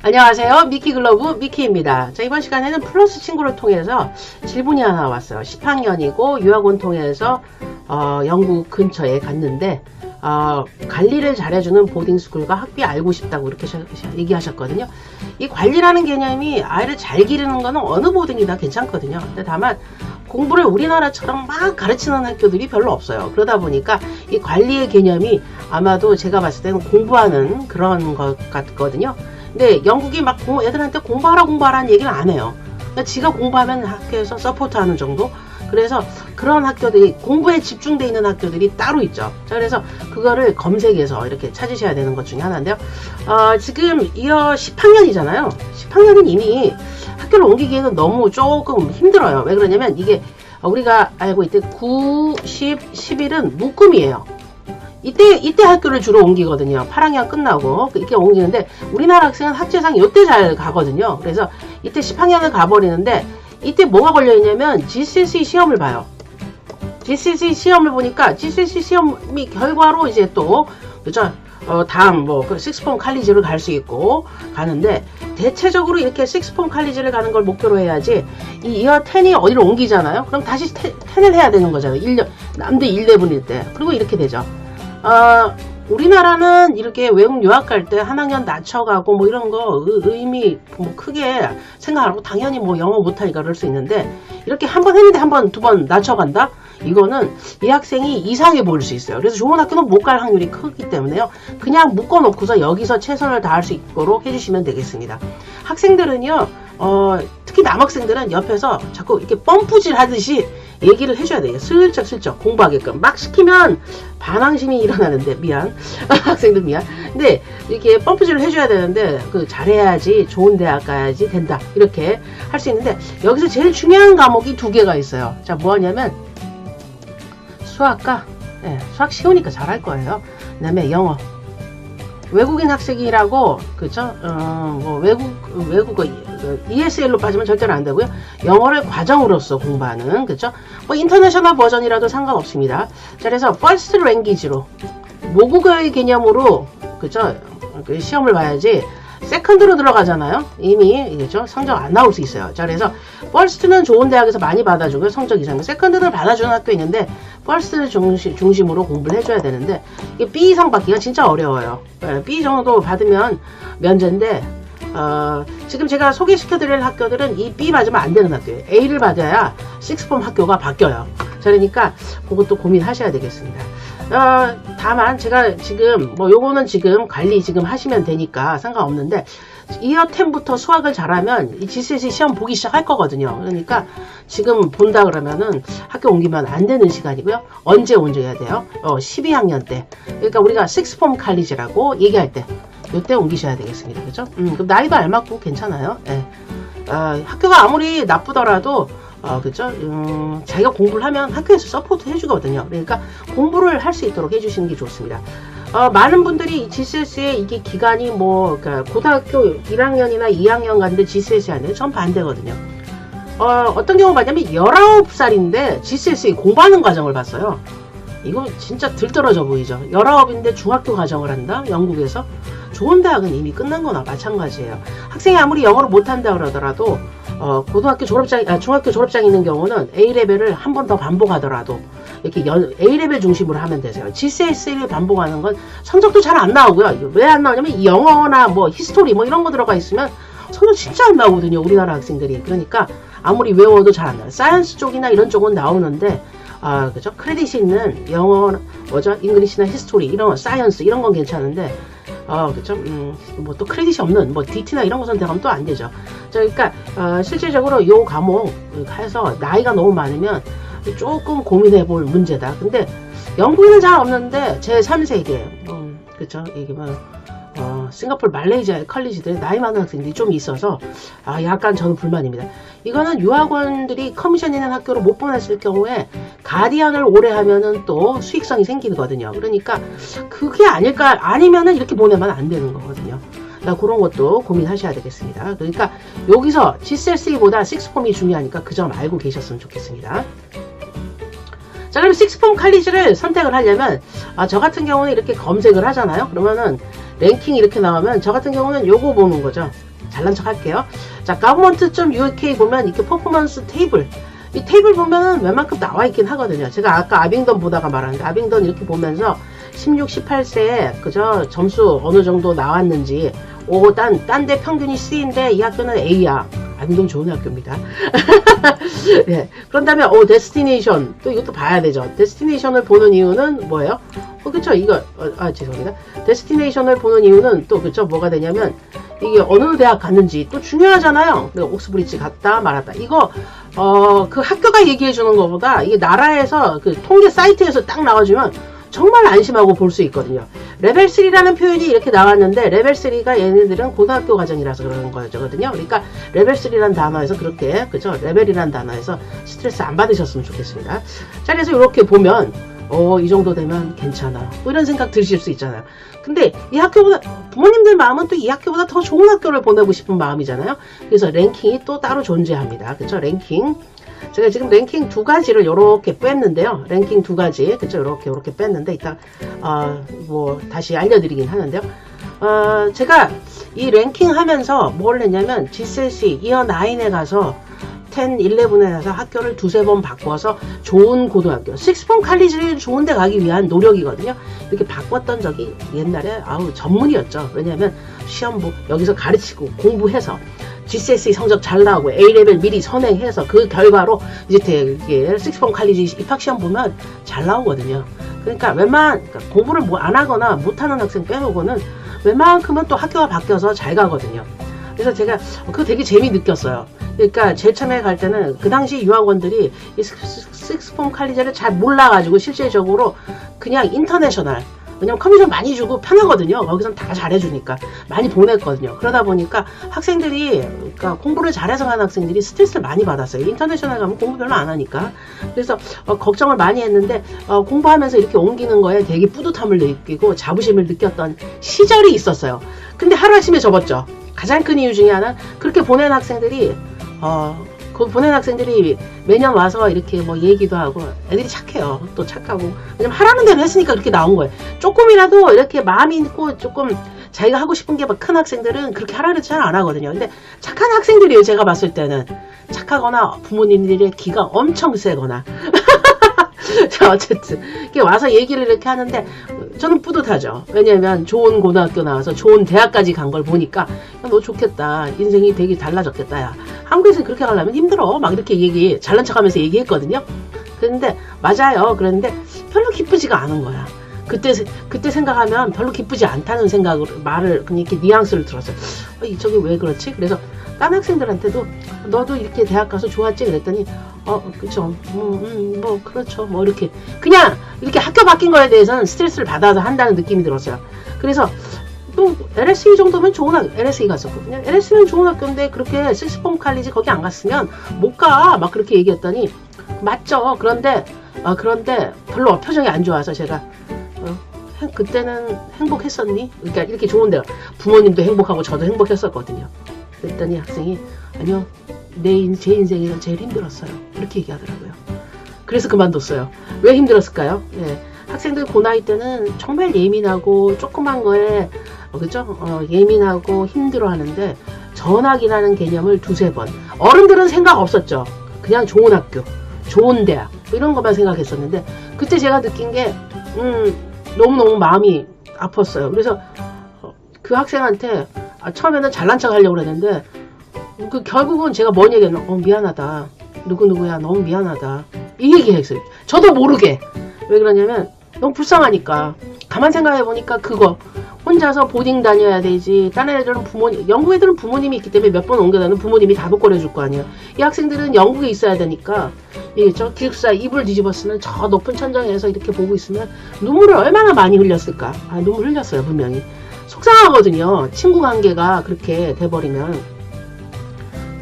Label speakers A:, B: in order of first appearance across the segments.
A: 안녕하세요. 미키글러브 미키입니다. 자, 이번 시간에는 플러스 친구를 통해서 질문이 하나 왔어요. 10학년이고 유학원 통해서 어, 영국 근처에 갔는데 어, 관리를 잘해주는 보딩스쿨과 학비 알고 싶다고 이렇게 얘기하셨거든요. 이 관리라는 개념이 아이를 잘 기르는 거는 어느 보딩이 다 괜찮거든요. 근데 다만 공부를 우리나라처럼 막 가르치는 학교들이 별로 없어요. 그러다 보니까 이 관리의 개념이 아마도 제가 봤을 때는 공부하는 그런 것 같거든요. 근데 영국이 막 공- 애들한테 공부하라 공부하라는 얘기를 안 해요. 그러니까 지가 공부하면 학교에서 서포트하는 정도. 그래서 그런 학교들이 공부에 집중돼 있는 학교들이 따로 있죠. 자, 그래서 그거를 검색해서 이렇게 찾으셔야 되는 것 중에 하나인데요. 어, 지금 이어 10학년이잖아요. 10학년은 이미 학교를 옮기기에는 너무 조금 힘들어요. 왜 그러냐면 이게 우리가 알고 있듯 9, 10, 11은 묶음이에요. 이때 이때 학교를 주로 옮기거든요. 8학년 끝나고 이렇게 옮기는데 우리나라 학생은 학제상 이때 잘 가거든요. 그래서 이때 10학년을 가버리는데 이때 뭐가 걸려 있냐면 GCSE 시험을 봐요. GCSE 시험을 보니까 GCSE 시험이 결과로 이제 또 그죠? 어, 다음 뭐그 식스폼 칼리지를 갈 수 있고 가는데 대체적으로 이렇게 식스폼 칼리지를 가는 걸 목표로 해야지 이 이어 10이 어디로 옮기잖아요. 그럼 다시 10을 해야 되는 거잖아요. 1년 남들 1레분일 때. 그리고 이렇게 되죠. 어, 우리나라는 이렇게 외국 유학 갈 때 한 학년 낮춰가고 뭐 이런 거 의- 의미 뭐 크게 생각하고 당연히 뭐 영어 못하니까 그럴 수 있는데 이렇게 한 번 했는데 한 번 두 번 낮춰간다? 이거는 이 학생이 이상해 보일 수 있어요. 그래서 좋은 학교는 못 갈 확률이 크기 때문에요. 그냥 묶어놓고서 여기서 최선을 다할 수 있도록 해주시면 되겠습니다. 학생들은요, 어, 특히 남학생들은 옆에서 자꾸 이렇게 펌프질 하듯이 얘기를 해줘야 돼요. 슬쩍슬쩍 공부하게끔. 막 시키면 반항심이 일어나는데, 미안. 학생들 미안. 근데 이렇게 펌프질을 해줘야 되는데, 그 잘해야지 좋은 대학 가야지 된다. 이렇게 할 수 있는데, 여기서 제일 중요한 과목이 두 개가 있어요. 자, 뭐 하냐면, 수학과, 예, 수학 쉬우니까 잘할 거예요. 그 다음에 영어. 외국인 학생이라고 그죠? 어, 뭐 외국 외국어 그 ESL로 빠지면 절대로 안 되고요. 영어를 과정으로서 공부하는 그죠? 뭐 인터내셔널 버전이라도 상관없습니다. 자, 그래서 퍼스트 랭귀지로 모국어의 개념으로 그죠? 그 시험을 봐야지 세컨드로 들어가잖아요. 이미 그죠? 성적 안 나올 수 있어요. 자, 그래서 퍼스트는 좋은 대학에서 많이 받아주고요. 성적 이상이면 세컨드를 받아주는 학교 있는데 퍼스트를 중심, 중심으로 공부를 해줘야 되는데 이게 B 이상 받기가 진짜 어려워요. 예, B 정도 받으면 면제인데 어, 지금 제가 소개시켜드릴 학교들은 이 B 맞으면 안 되는 학교예요. A를 받아야 식스폼 학교가 바뀌어요. 자, 그러니까 그것도 고민하셔야 되겠습니다. 어, 다만 제가 지금 뭐 요거는 지금 관리 지금 하시면 되니까 상관없는데 이어 10부터 수학을 잘하면 이 GCSE 시험 보기 시작할 거거든요. 그러니까 지금 본다 그러면은 학교 옮기면 안 되는 시간이고요. 언제 옮겨야 돼요? 어, 12학년 때. 그러니까 우리가 식스폼 칼리지라고 얘기할 때 요때 옮기셔야 되겠습니다. 그죠? 음, 그럼 나이도 알맞고 괜찮아요. 예. 아, 학교가 아무리 나쁘더라도 어, 그죠? 음, 자기가 공부를 하면 학교에서 서포트 해주거든요. 그러니까 공부를 할 수 있도록 해주시는 게 좋습니다. 어, 많은 분들이 GCSE 이게 기간이 뭐, 그러니까 고등학교 1학년이나 2학년 갔는데 GCSE 하는데 전 반대거든요. 어, 어떤 경우 봤냐면 19살인데 GCSE 공부하는 과정을 봤어요. 이거 진짜 들떨어져 보이죠. 19인데 중학교 과정을 한다? 영국에서? 좋은 대학은 이미 끝난 거나 마찬가지예요. 학생이 아무리 영어를 못한다 그러더라도 어, 고등학교 졸업장, 아, 중학교 졸업장 있는 경우는 A레벨을 한 번 더 반복하더라도 이렇게 연, A레벨 중심으로 하면 되세요. GCSE를 반복하는 건 성적도 잘 안 나오고요. 왜 안 나오냐면 이 영어나 뭐 히스토리 뭐 이런 거 들어가 있으면 성적 진짜 안 나오거든요. 우리나라 학생들이. 그러니까 아무리 외워도 잘 안 나와요. 사이언스 쪽이나 이런 쪽은 나오는데 아, 그죠? 크레딧이 있는 영어, 뭐죠? 잉글리시나 히스토리, 이런 거, 사이언스, 이런 건 괜찮은데, 어, 그죠? 음, 뭐또 크레딧이 없는, 뭐 DT나 이런 거 선택하면 또 안 되죠. 자, 그러니까, 어, 실질적으로 요 과목 해서 나이가 너무 많으면 조금 고민해 볼 문제다. 근데 영국에는 잘 없는데, 제 3세계, 음, 뭐, 어, 싱가폴 말레이시아 컬리지들의 나이 많은 학생들이 좀 있어서 아 약간 저는 불만입니다. 이거는 유학원들이 커미션 있는 학교로 못 보냈을 경우에 가디언을 오래 하면은 또 수익성이 생기거든요. 그러니까 그게 아닐까 아니면은 이렇게 보내면 안 되는 거거든요. 그러니까 그런 것도 고민하셔야 되겠습니다. 그러니까 여기서 GCSE보다 식스폼이 중요하니까 그 점 알고 계셨으면 좋겠습니다. 자, 그럼 식스폼 칼리지를 선택을 하려면, 아, 저 같은 경우는 이렇게 검색을 하잖아요. 그러면은, 랭킹이 이렇게 나오면, 저 같은 경우는 요거 보는 거죠. 잘난 척 할게요. 자, government.uk 보면, 이렇게 퍼포먼스 테이블. 이 테이블 보면은 웬만큼 나와 있긴 하거든요. 제가 아까 아빙던 보다가 말하는데, 아빙던 이렇게 보면서, 16, 18세에, 그저 점수 어느 정도 나왔는지, 오, 딴, 딴 데 평균이 C인데, 이 학교는 A야. 아빙동 좋은 학교입니다. 예. 그런 다음에 어 데스티네이션 또 이것도 봐야 되죠. 데스티네이션을 보는 이유는 뭐예요? 어 그쵸 이거 어, 아 죄송합니다. 데스티네이션을 보는 이유는 또 그쵸 뭐가 되냐면 이게 어느 대학 갔는지 또 중요하잖아요. 내가 옥스브리지 갔다 말았다. 이거 어 그 학교가 얘기해 주는 것보다 이게 나라에서 그 통계 사이트에서 딱 나와주면 정말 안심하고 볼 수 있거든요. 레벨 3라는 표현이 이렇게 나왔는데 레벨 3가 얘네들은 고등학교 과정이라서 그러는 거거든요. 그러니까 레벨 3라는 단어에서 그렇게 그죠? 레벨이라는 단어에서 스트레스 안 받으셨으면 좋겠습니다. 자 그래서 이렇게 보면 어 이 정도 되면 괜찮아. 뭐 이런 생각 드실 수 있잖아요. 근데 이 학교보다 부모님들 마음은 또 이 학교보다 더 좋은 학교를 보내고 싶은 마음이잖아요. 그래서 랭킹이 또 따로 존재합니다. 그렇죠? 랭킹. 제가 지금 랭킹 두 가지를 이렇게 뺐는데요. 랭킹 두 가지, 그쵸? 이렇게 이렇게 뺐는데 이따 어, 뭐 다시 알려드리긴 하는데요. 어, 제가 이 랭킹 하면서 뭘 했냐면 GCSE 이어 9에 가서 10, 11에 가서 학교를 두세 번 바꿔서 좋은 고등학교, 식스폼 칼리지를 좋은 데 가기 위한 노력이거든요. 이렇게 바꿨던 적이 옛날에 아우 전문이었죠. 왜냐하면 시험부 여기서 가르치고 공부해서 GCSE 성적 잘 나오고 A레벨 미리 선행해서 그 결과로 이제 되게 식스폼 칼리지 입학 시험 보면 잘 나오거든요. 그러니까 웬만 그러니까 공부를 뭐 안 하거나 못하는 학생 빼놓고는 웬만큼은 또 학교가 바뀌어서 잘 가거든요. 그래서 제가 그거 되게 재미 느꼈어요. 그러니까 제일 처음에 갈 때는 그 당시 유학원들이 이 식스폼 칼리지를 잘 몰라가지고 실질적으로 그냥 인터내셔널 왜냐면 커미션 많이 주고 편하거든요. 거기선 다 잘해주니까 많이 보냈거든요. 그러다 보니까 학생들이 그러니까 공부를 잘해서 가는 학생들이 스트레스를 많이 받았어요. 인터내셔널 가면 공부 별로 안 하니까. 그래서 어, 걱정을 많이 했는데 어, 공부하면서 이렇게 옮기는 거에 되게 뿌듯함을 느끼고 자부심을 느꼈던 시절이 있었어요. 근데 하루아침에 접었죠. 가장 큰 이유 중에 하나 그렇게 보낸 학생들이 어, 그 보낸 학생들이 매년 와서 이렇게 뭐 얘기도 하고 애들이 착해요. 또 착하고 왜냐면 하라는 대로 했으니까 그렇게 나온 거예요. 조금이라도 이렇게 마음이 있고 조금 자기가 하고 싶은 게 막 큰 학생들은 그렇게 하라는 잘 안 하거든요. 근데 착한 학생들이에요. 제가 봤을 때는 착하거나 부모님들의 기가 엄청 세거나 자, 어쨌든 이렇게 와서 얘기를 이렇게 하는데 저는 뿌듯하죠. 왜냐면 좋은 고등학교 나와서 좋은 대학까지 간 걸 보니까 야, 너 좋겠다. 인생이 되게 달라졌겠다. 야. 한국에서 그렇게 가려면 힘들어. 막 이렇게 얘기 잘난 척 하면서 얘기했거든요. 그런데 맞아요. 그런데 별로 기쁘지가 않은 거야. 그때 그때 생각하면 별로 기쁘지 않다는 생각을 말을 그냥 이렇게 뉘앙스를 들었어요. 어, 이 저게 왜 그렇지? 그래서 딴 학생들한테도 너도 이렇게 대학 가서 좋았지 그랬더니 어 그쵸 음, 음, 뭐 그렇죠 뭐 이렇게 그냥 이렇게 학교 바뀐 거에 대해서는 스트레스를 받아서 한다는 느낌이 들었어요. 그래서 또 LSE 정도면 좋은 학교, LSE 갔었거든요. LSE는 좋은 학교인데 그렇게 식스폼 칼리지 거기 안 갔으면 못 가. 막 그렇게 얘기했더니 맞죠. 그런데 어, 그런데 별로 표정이 안 좋아서 제가 어, 행- 그때는 행복했었니? 그러니까 이렇게 좋은데 부모님도 행복하고 저도 행복했었거든요. 그랬더니 학생이 아니요 내 인, 제 인생에서 제일 힘들었어요. 이렇게 얘기하더라고요. 그래서 그만뒀어요. 왜 힘들었을까요? 예. 학생들 그 나이 때는 정말 예민하고 조그만 거에 어, 그죠? 어, 예민하고 힘들어하는데 전학이라는 개념을 두세 번 어른들은 생각 없었죠. 그냥 좋은 학교, 좋은 대학 뭐 이런 것만 생각했었는데 그때 제가 느낀 게 음, 너무너무 마음이 아팠어요. 그래서 어, 그 학생한테 아, 처음에는 잘난 척 하려고 그랬는데 그 결국은 제가 뭔 얘기했나 어 미안하다 누구누구야 너무 미안하다 이 얘기 했어요 저도 모르게 왜 그러냐면 너무 불쌍하니까. 가만 생각해 보니까 그거. 혼자서 보딩 다녀야 되지. 다른 애들은 부모님 영국 애들은 부모님이 있기 때문에 몇 번 옮겨 다니면 부모님이 다 복권해 줄거 아니에요 이 학생들은 영국에 있어야 되니까. 이게 저 기숙사 이불 뒤집었으면 저 높은 천장에서 이렇게 보고 있으면 눈물을 얼마나 많이 흘렸을까? 아 눈물 흘렸어요 분명히. 속상하거든요. 친구 관계가 그렇게 돼버리면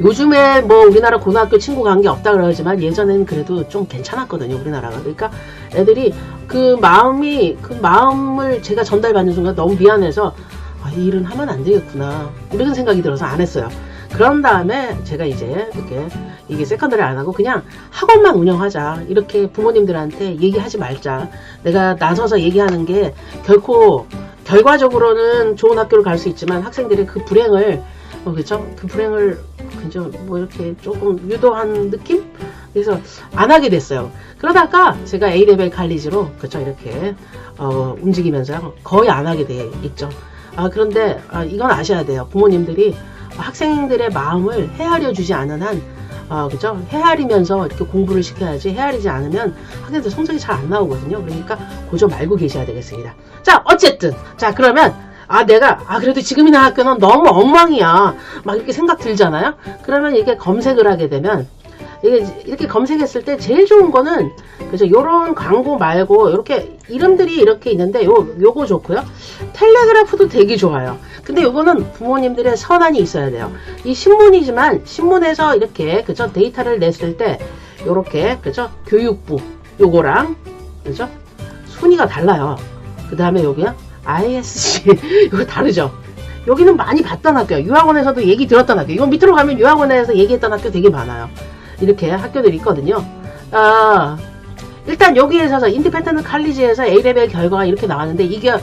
A: 요즘에 뭐 우리나라 고등학교 친구 관계 없다 그러지만 예전에는 그래도 좀 괜찮았거든요 우리나라가 그러니까 애들이 그 마음이 그 마음을 제가 전달받는 순간 너무 미안해서 아, 이 일은 하면 안 되겠구나 이런 생각이 들어서 안 했어요 그런 다음에 제가 이제 이렇게 이게 세컨더리 안 하고 그냥 학원만 운영하자. 이렇게 부모님들한테 얘기하지 말자. 내가 나서서 얘기하는 게 결코 결과적으로는 좋은 학교를 갈 수 있지만 학생들의 그 불행을 어, 그죠? 그 불행을 그죠? 뭐 이렇게 조금 유도한 느낌? 그래서 안 하게 됐어요. 그러다가 제가 A레벨 칼리지로 그죠? 이렇게 어, 움직이면서 거의 안 하게 돼 있죠. 아, 그런데 아, 이건 아셔야 돼요. 부모님들이 학생들의 마음을 헤아려 주지 않은 한 어, 그죠? 헤아리면서 이렇게 공부를 시켜야지 헤아리지 않으면 학생들 성적이 잘 안 나오거든요. 그러니까 고좀 알고 계셔야 되겠습니다. 자, 어쨌든 자 그러면 아 내가 아 그래도 지금 있는 학교는 너무 엉망이야. 막 이렇게 생각 들잖아요. 그러면 이게 검색을 하게 되면 이게 이렇게 검색했을 때 제일 좋은 거는 그죠? 요런 광고 말고 이렇게 이름들이 이렇게 있는데 요 요거 좋고요. 텔레그래프도 되게 좋아요. 근데 요거는 부모님들의 선안이 있어야 돼요. 이 신문이지만 신문에서 이렇게 그죠? 데이터를 냈을 때 요렇게 그죠? 교육부 요거랑 그죠? 순위가 달라요. 그 다음에 여기요 ISC 이거 다르죠 여기는 많이 봤던 학교야 유학원에서도 얘기 들었던 학교 이건 밑으로 가면 유학원에서 얘기했던 학교 되게 많아요 이렇게 학교들이 있거든요. 아, 일단 여기에서 인디펜던트 칼리지에서 A레벨 결과가 이렇게 나왔는데 이게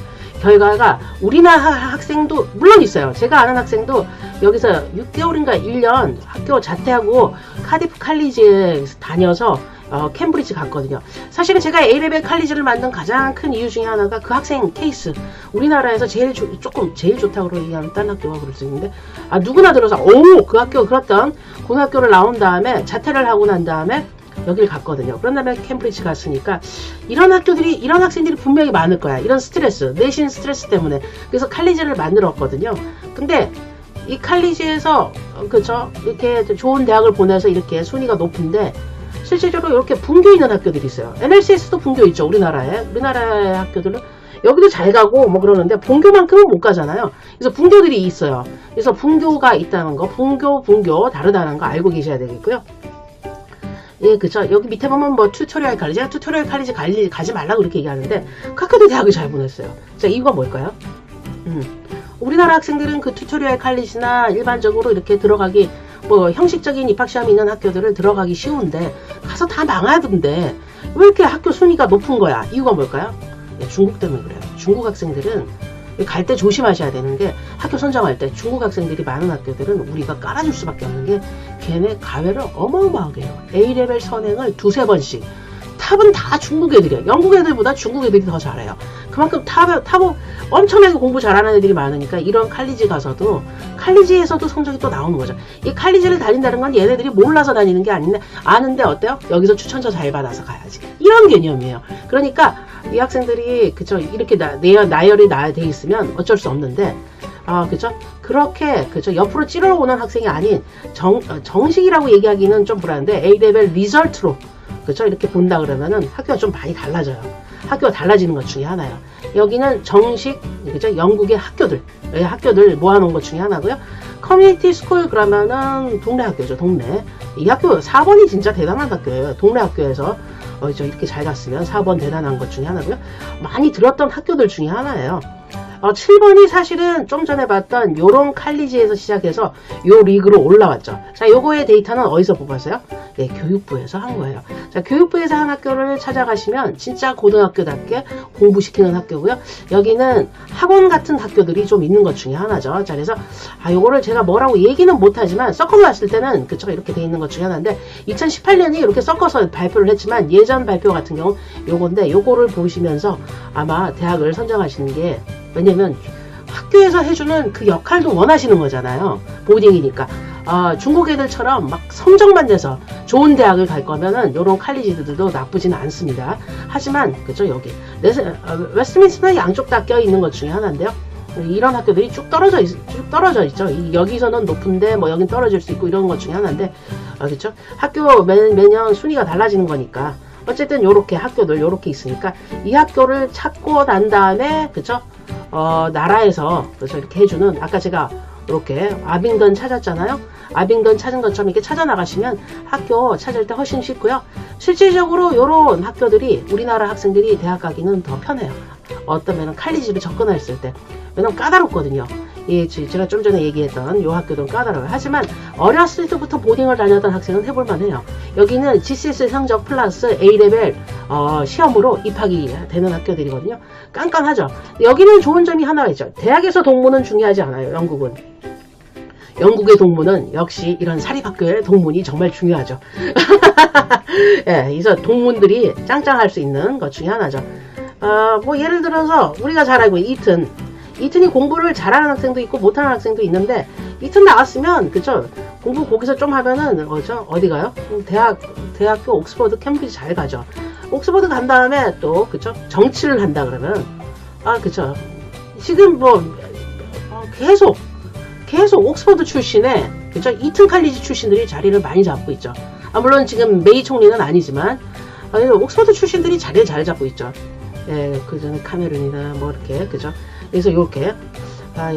A: 결과가 우리나라 학생도 물론 있어요. 제가 아는 학생도 여기서 6개월인가 1년 학교 자퇴하고 카디프 칼리지에 다녀서 어, 캠브리지 갔거든요. 사실은 제가 A레벨 칼리지를 만든 가장 큰 이유 중에 하나가 그 학생 케이스. 우리나라에서 제일 조, 조금 제일 좋다고 얘기하는 딴 학교가 그럴 수 있는데 아 누구나 들어서 오그 학교 그렇던 고등학교를 나온 다음에 자퇴를 하고 난 다음에 여기를 갔거든요. 그런 다음에 캠브리지 갔으니까 이런 학교들이 이런 학생들이 분명히 많을 거야. 이런 스트레스 내신 스트레스 때문에 그래서 칼리지를 만들었거든요. 근데 이 칼리지에서 어, 그죠 이렇게 좋은 대학을 보내서 이렇게 순위가 높은데 실질적으로 이렇게 분교 있는 학교들이 있어요. NLCS도 분교 있죠. 우리나라에. 우리나라의 학교들은 여기도 잘 가고 뭐 그러는데 분교만큼은 못 가잖아요. 그래서 분교들이 있어요. 그래서 분교가 있다는 거, 분교, 분교 다르다는 거 알고 계셔야 되겠고요. 예, 그쵸. 여기 밑에 보면 뭐 튜토리얼 칼리지, 튜토리얼 칼리지 갈, 가지 말라고 그렇게 얘기하는데, 그 학교도 대학을 잘 보냈어요. 자, 이유가 뭘까요? 음. 우리나라 학생들은 그 튜토리얼 칼리지나 일반적으로 이렇게 들어가기 뭐 형식적인 입학 시험이 있는 학교들을 들어가기 쉬운데 가서 다 망하던데 왜 이렇게 학교 순위가 높은 거야? 이유가 뭘까요? 네, 중국 때문에 그래요. 중국 학생들은 갈 때 조심하셔야 되는 게 학교 선정할 때 중국 학생들이 많은 학교들은 우리가 깔아줄 수밖에 없는 게 걔네 가외를 어마어마하게 해요. A레벨 선행을 두세 번씩 탑은 다 중국 애들이에요. 영국 애들보다 중국 애들이 더 잘해요. 그만큼 탑, 탑은 엄청나게 공부 잘하는 애들이 많으니까 이런 칼리지 가서도 칼리지에서도 성적이 또 나오는 거죠. 이 칼리지를 다닌다는 건 얘네들이 몰라서 다니는 게 아닌데 아는데 어때요? 여기서 추천서 잘 받아서 가야지. 이런 개념이에요. 그러니까 이 학생들이 그죠 이렇게 나, 나열이 나돼 있으면 어쩔 수 없는데 아, 그죠? 그렇게, 그죠? 옆으로 찌르러 오는 학생이 아닌 정, 어, 정식이라고 얘기하기는 좀 불안한데 A레벨 리설트로 그죠? 이렇게 본다 그러면은 학교가 좀 많이 달라져요. 학교가 달라지는 것 중에 하나예요. 여기는 정식, 그죠? 영국의 학교들, 학교들 모아놓은 것 중에 하나고요. 커뮤니티 스쿨 그러면은 동네 학교죠, 동네. 이 학교 4번이 진짜 대단한 학교예요. 동네 학교에서 어, 저 이렇게 잘 갔으면 4번 대단한 것 중에 하나고요. 많이 들었던 학교들 중에 하나예요. 어, 7번이 사실은 좀 전에 봤던 요런 칼리지에서 시작해서 요 리그로 올라왔죠. 자, 요거의 데이터는 어디서 뽑았어요? 네, 교육부에서 한 거예요. 자, 교육부에서 한 학교를 찾아가시면 진짜 고등학교답게 공부시키는 학교고요. 여기는 학원 같은 학교들이 좀 있는 것 중에 하나죠. 자, 그래서 아, 요거를 제가 뭐라고 얘기는 못하지만 섞어서 봤을 때는 그쵸 이렇게 돼 있는 것 중에 하나인데 2018년이 이렇게 섞어서 발표를 했지만 예전 발표 같은 경우 요건데 요거를 보시면서 아마 대학을 선정하시는 게 왜냐면 학교에서 해주는 그 역할도 원하시는 거잖아요. 보딩이니까. 아, 중국 애들처럼 막 성적만 내서 좋은 대학을 갈 거면은 요런 칼리지들도 나쁘지는 않습니다. 하지만 그죠 여기 어, 웨스트민스터 양쪽 다 껴 있는 것 중에 하나인데요. 이런 학교들이 쭉 떨어져 있, 쭉 떨어져 있죠. 여기서는 높은데 뭐 여긴 떨어질 수 있고 이런 것 중에 하나인데 아, 그렇죠? 학교 매, 매년 순위가 달라지는 거니까 어쨌든 요렇게 학교들 요렇게 있으니까 이 학교를 찾고 난 다음에 그쵸 어, 나라에서 그래서 이렇게 해주는 아까 제가 이렇게 아빙던 찾았잖아요. 아빙던 찾은 것처럼 이렇게 찾아 나가시면 학교 찾을 때 훨씬 쉽고요. 실질적으로 이런 학교들이 우리나라 학생들이 대학 가기는 더 편해요. 어떤 면은 칼리지로 접근했을 때 왜냐면 까다롭거든요. 예, 지- 제가 좀 전에 얘기했던 요 학교도 까다로워요. 하지만 어렸을 때부터 보딩을 다녔던 학생은 해볼 만 해요. 여기는 GCS 성적 플러스 A레벨 어, 시험으로 입학이 되는 학교들이거든요. 깐깐하죠. 여기는 좋은 점이 하나가 있죠. 대학에서 동문은 중요하지 않아요. 영국은. 영국의 동문은 역시 이런 사립학교의 동문이 정말 중요하죠. 예, 그래서 동문들이 짱짱할 수 있는 것 중에 하나죠. 어, 뭐 예를 들어서 우리가 잘 알고 있는 이튼 이튼이 공부를 잘하는 학생도 있고 못하는 학생도 있는데 이튼 나왔으면 그죠 공부 거기서 좀 하면은 어죠? 어디 가요? 음, 대학 대학교 옥스퍼드 캠브리지 잘 가죠. 옥스퍼드 간 다음에 또 그죠 정치를 한다 그러면 아 그죠 지금 뭐 어, 계속 계속 옥스퍼드 출신의 그죠 이튼 칼리지 출신들이 자리를 많이 잡고 있죠. 아 물론 지금 메이 총리는 아니지만 아, 옥스퍼드 출신들이 자리를 잘 잡고 있죠. 예, 그 전에 카메룬이나 뭐 이렇게 그죠? 그래서 이렇게 아,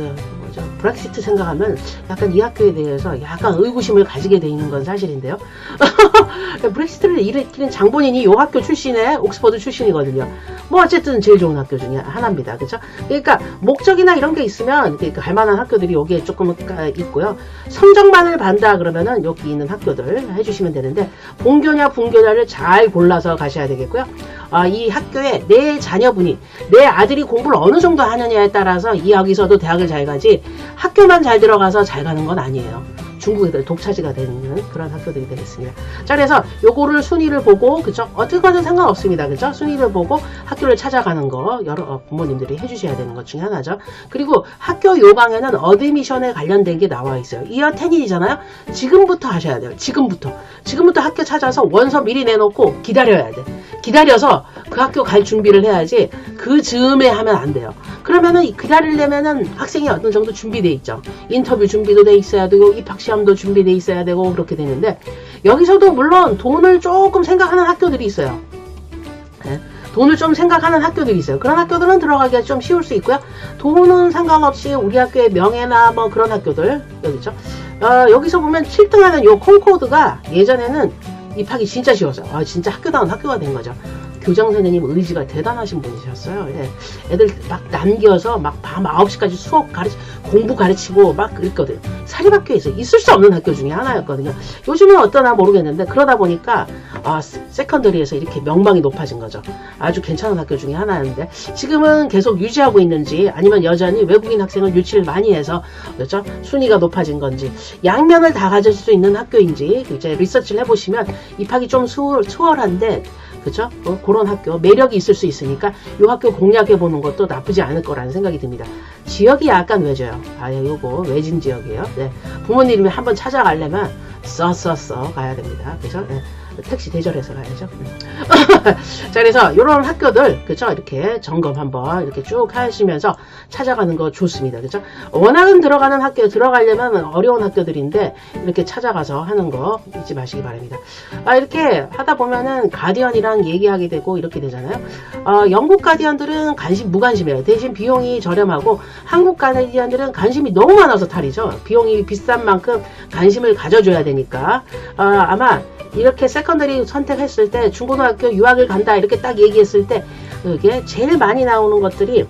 A: 예, 뭐죠? 브렉시트 생각하면 약간 이 학교에 대해서 약간 의구심을 가지게 돼 있는 건 사실인데요. 브렉시트를 일으키는 장본인이 이 학교 출신의 옥스퍼드 출신이거든요. 뭐 어쨌든 제일 좋은 학교 중에 하나입니다. 그죠? 그러니까 목적이나 이런 게 있으면 그러니까 갈 만한 학교들이 여기에 조금 있고요. 성적만을 반다 그러면은 여기 있는 학교들 해주시면 되는데 본교냐 분교냐를 잘 골라서 가셔야 되겠고요. 아, 이 학교에 내 자녀분이 내 아들이 공부를 어느 정도 하느냐에 따라서 이 여기서도 대학을 잘 가지 학교만 잘 들어가서 잘 가는 건 아니에요. 중국 애들 독차지가 되는 그런 학교들이 되겠습니다. 자, 그래서 요거를 순위를 보고, 그죠? 가든 상관없습니다. 그죠? 순위를 보고 학교를 찾아가는 거 여러 어, 부모님들이 해주셔야 되는 것 중에 하나죠. 그리고 학교 요강에는 어드미션에 관련된 게 나와 있어요. 이어 텐인이잖아요. 지금부터 하셔야 돼요. 지금부터. 지금부터 학교 찾아서 원서 미리 내놓고 기다려야 돼. 기다려서 그 학교 갈 준비를 해야지 그 즈음에 하면 안 돼요. 그러면은 기다리려면은 학생이 어느 정도 준비돼 있죠. 인터뷰 준비도 돼 있어야 되고 입학 시험 도 준비돼 있어야 되고 그렇게 되는데 여기서도 물론 돈을 조금 생각하는 학교들이 있어요. 네. 돈을 좀 생각하는 학교들이 있어요. 그런 학교들은 들어가기가 좀 쉬울 수 있고요. 돈은 상관없이 우리 학교의 명예나 뭐 그런 학교들 여기죠. 어, 여기서 보면 7등하는 요 콩코드가 예전에는 입학이 진짜 쉬웠어요. 아, 진짜 학교다운 학교가 된 거죠. 교장 선생님 의지가 대단하신 분이셨어요. 예. 애들 막 남겨서 막 밤 9시까지 수업 가르치, 공부 가르치고 막 그랬거든요. 사립학교에서 있을 수 없는 학교 중에 하나였거든요. 요즘은 어떠나 모르겠는데 그러다 보니까 아, 세컨더리에서 이렇게 명망이 높아진 거죠. 아주 괜찮은 학교 중에 하나였는데 지금은 계속 유지하고 있는지 아니면 여전히 외국인 학생을 유치를 많이 해서 그렇죠? 순위가 높아진 건지 양면을 다 가질 수 있는 학교인지 이제 리서치를 해보시면 입학이 좀 수월, 수월한데 그죠? 어, 그런 학교 매력이 있을 수 있으니까 이 학교 공략해 보는 것도 나쁘지 않을 거라는 생각이 듭니다. 지역이 약간 외져요. 아, 예, 요거 외진 지역이에요. 네. 부모님이 한번 찾아가려면 써써써 가야 됩니다. 그죠? 네. 택시 대절해서 가야죠. 자, 그래서 이런 학교들, 그죠? 이렇게 점검 한번 이렇게 쭉 하시면서 찾아가는 거 좋습니다. 그죠? 워낙은 들어가는 학교, 들어가려면 어려운 학교들인데, 이렇게 찾아가서 하는 거 잊지 마시기 바랍니다. 아, 이렇게 하다 보면은 가디언이랑 얘기하게 되고 이렇게 되잖아요. 어, 영국 가디언들은 관심, 무관심해요. 대신 비용이 저렴하고, 한국 가디언들은 관심이 너무 많아서 탈이죠. 비용이 비싼 만큼 관심을 가져줘야 되니까. 어, 아마 이렇게 세컨더리 선택했을 때 중고등학교 유학을 간다 이렇게 딱 얘기했을 때 이게 제일 많이 나오는 것들이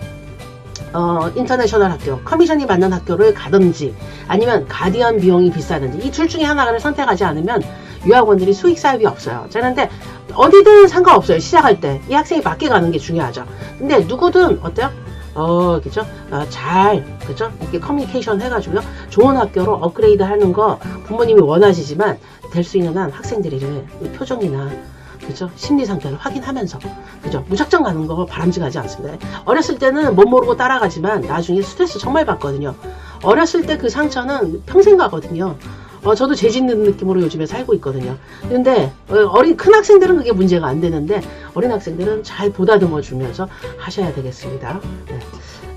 A: 어, 인터내셔널 학교, 커미션이 받는 학교를 가든지 아니면 가디언 비용이 비싸든지 이 둘 중에 하나를 선택하지 않으면 유학원들이 수익 사업이 없어요. 그런데 어디든 상관없어요. 시작할 때 이 학생이 맞게 가는 게 중요하죠. 근데 누구든 어때요? 어, 그죠? 어, 잘, 그죠? 이렇게 커뮤니케이션 해가지고요. 좋은 학교로 업그레이드 하는 거 부모님이 원하시지만 될 수 있는 한 학생들이 표정이나 그죠? 심리 상태를 확인하면서 그죠? 무작정 가는 거 바람직하지 않습니다. 어렸을 때는 못 모르고 따라가지만 나중에 스트레스 정말 받거든요. 어렸을 때 그 상처는 평생 가거든요. 어, 저도 죄 짓는 느낌으로 요즘에 살고 있거든요. 근데 어, 어린 큰 학생들은 그게 문제가 안 되는데 어린 학생들은 잘 보다듬어 주면서 하셔야 되겠습니다. 네.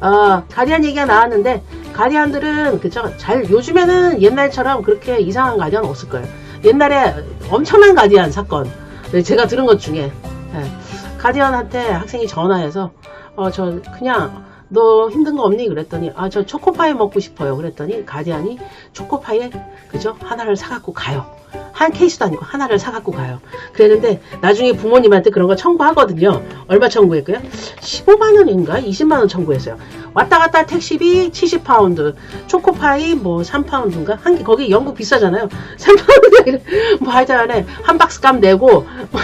A: 어, 가디안 얘기가 나왔는데 가디안들은 그죠? 잘 요즘에는 옛날처럼 그렇게 이상한 가디안 없을 거예요. 옛날에 엄청난 가디안 사건 네, 제가 들은 것 중에 네. 가디언한테 학생이 전화해서 어 저 그냥 너 힘든 거 없니? 그랬더니 아 저 초코파이 먹고 싶어요. 그랬더니 가디언이 초코파이에 그죠 하나를 사갖고 가요. 한 케이스도 아니고 하나를 사갖고 가요. 그랬는데 나중에 부모님한테 그런 거 청구하거든요. 얼마 청구했고요? 15만 원인가 20만 원 청구했어요. 왔다 갔다 택시비 70파운드, 초코파이 뭐 3파운드인가 한 개 거기 영국 비싸잖아요. 3파운드 뭐 하여튼간에 한 박스 값 내고 뭐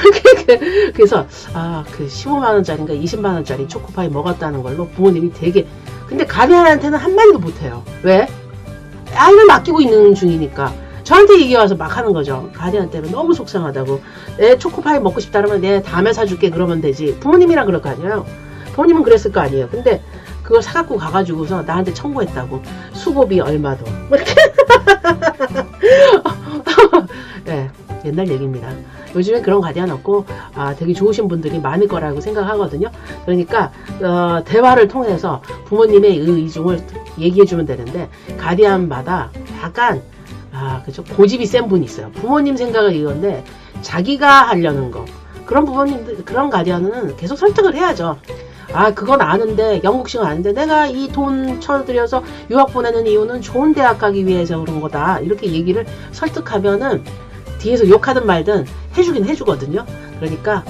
A: 그래서 아 그 15만 원짜리인가 20만 원짜리 초코파이 먹었다는 걸로 부모님이 되게 근데 가디안한테는 한 마디도 못해요. 왜? 아이를 맡기고 있는 중이니까. 저한테 얘기 와서 막 하는 거죠. 때문에 너무 속상하다고. 내 초코파이 먹고 싶다 그러면 내 다음에 사줄게 그러면 되지. 부모님이랑 그럴 거 아니에요. 부모님은 그랬을 거 아니에요. 근데 그걸 사갖고 가가지고서 나한테 청구했다고. 수고비 얼마도. 뭐 이렇게. 네, 옛날 얘기입니다. 요즘에 그런 가디안 없고 아, 되게 좋으신 분들이 많을 거라고 생각하거든요. 그러니까 어, 대화를 통해서 부모님의 의- 의중을 얘기해 주면 되는데 가디안마다 약간 아, 그죠 고집이 센 분이 있어요. 부모님 생각은 이건데 자기가 하려는 거 그런 부모님들 그런 가디언은 계속 설득을 해야죠. 아 그건 아는데 영국식은 아는데 내가 이 돈 쳐들여서 유학 보내는 이유는 좋은 대학 가기 위해서 그런 거다 이렇게 얘기를 설득하면은 뒤에서 욕하든 말든 해주긴 해주거든요. 그러니까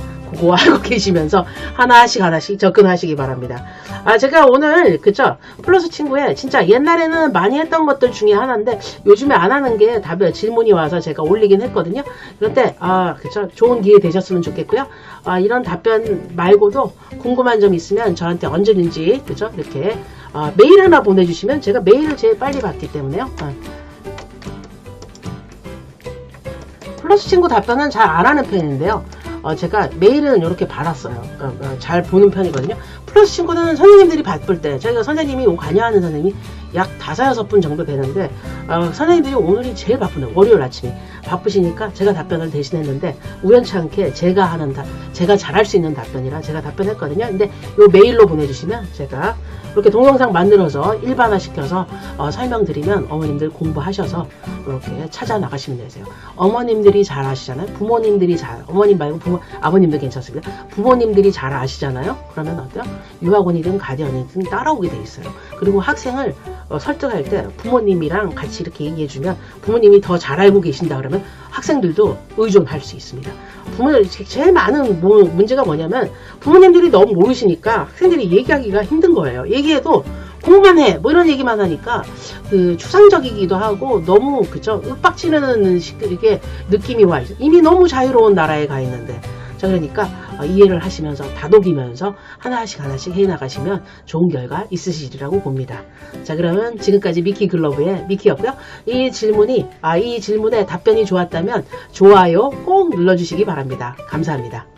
A: 알고 계시면서 하나씩 하나씩 접근하시기 바랍니다. 아 제가 오늘 그쵸 플러스 친구에 진짜 옛날에는 많이 했던 것들 중에 하나인데 요즘에 안 하는 게 답이 질문이 와서 제가 올리긴 했거든요. 그런데 아 그쵸 좋은 기회 되셨으면 좋겠고요. 아 이런 답변 말고도 궁금한 점 있으면 저한테 언제든지 그죠 이렇게 아, 메일 하나 보내주시면 제가 메일을 제일 빨리 받기 때문에요. 아. 플러스 친구 답변은 잘 안 하는 편인데요. 어, 제가 메일은 이렇게 받았어요. 어, 어, 잘 보는 편이거든요. 플러스 친구는 선생님들이 바쁠 때, 저희가 선생님이 관여하는 선생님이 약 다섯 여섯 분 정도 되는데, 어, 선생님들이 오늘이 제일 바쁘네요. 월요일 아침에. 바쁘시니까 제가 답변을 대신했는데, 우연치 않게 제가 하는 답, 제가 잘할 수 있는 답변이라 제가 답변했거든요. 근데 요 메일로 보내주시면 제가 이렇게 동영상 만들어서 일반화 시켜서 어, 설명드리면 어머님들 공부하셔서 이렇게 찾아 나가시면 되세요. 어머님들이 잘 아시잖아요. 부모님들이 잘 어머님 말고 부모 아버님도 괜찮습니다. 부모님들이 잘 아시잖아요. 그러면 어때요? 유학원이든 가디언이든 따라오게 돼 있어요. 그리고 학생을 어, 설득할 때 부모님이랑 같이 이렇게 얘기해주면 부모님이 더 잘 알고 계신다 그러면 학생들도 의존할 수 있습니다. 부모 제일 많은 뭐- 문제가 뭐냐면 부모님들이 너무 모르시니까 학생들이 얘기하기가 힘든 거예요. 얘기해도 공부만 해. 뭐 이런 얘기만 하니까 그 추상적이기도 하고 너무 그죠 윽박지르는 시- 이게 느낌이 와 있어. 이미 너무 자유로운 나라에 가 있는데. 자 그러니까 어, 이해를 하시면서 다독이면서 하나씩 하나씩 해 나가시면 좋은 결과 있으시리라고 봅니다. 자 그러면 지금까지 미키 글러브의 미키였고요. 이 질문이 아 이 질문에 답변이 좋았다면 좋아요 꼭 눌러주시기 바랍니다. 감사합니다.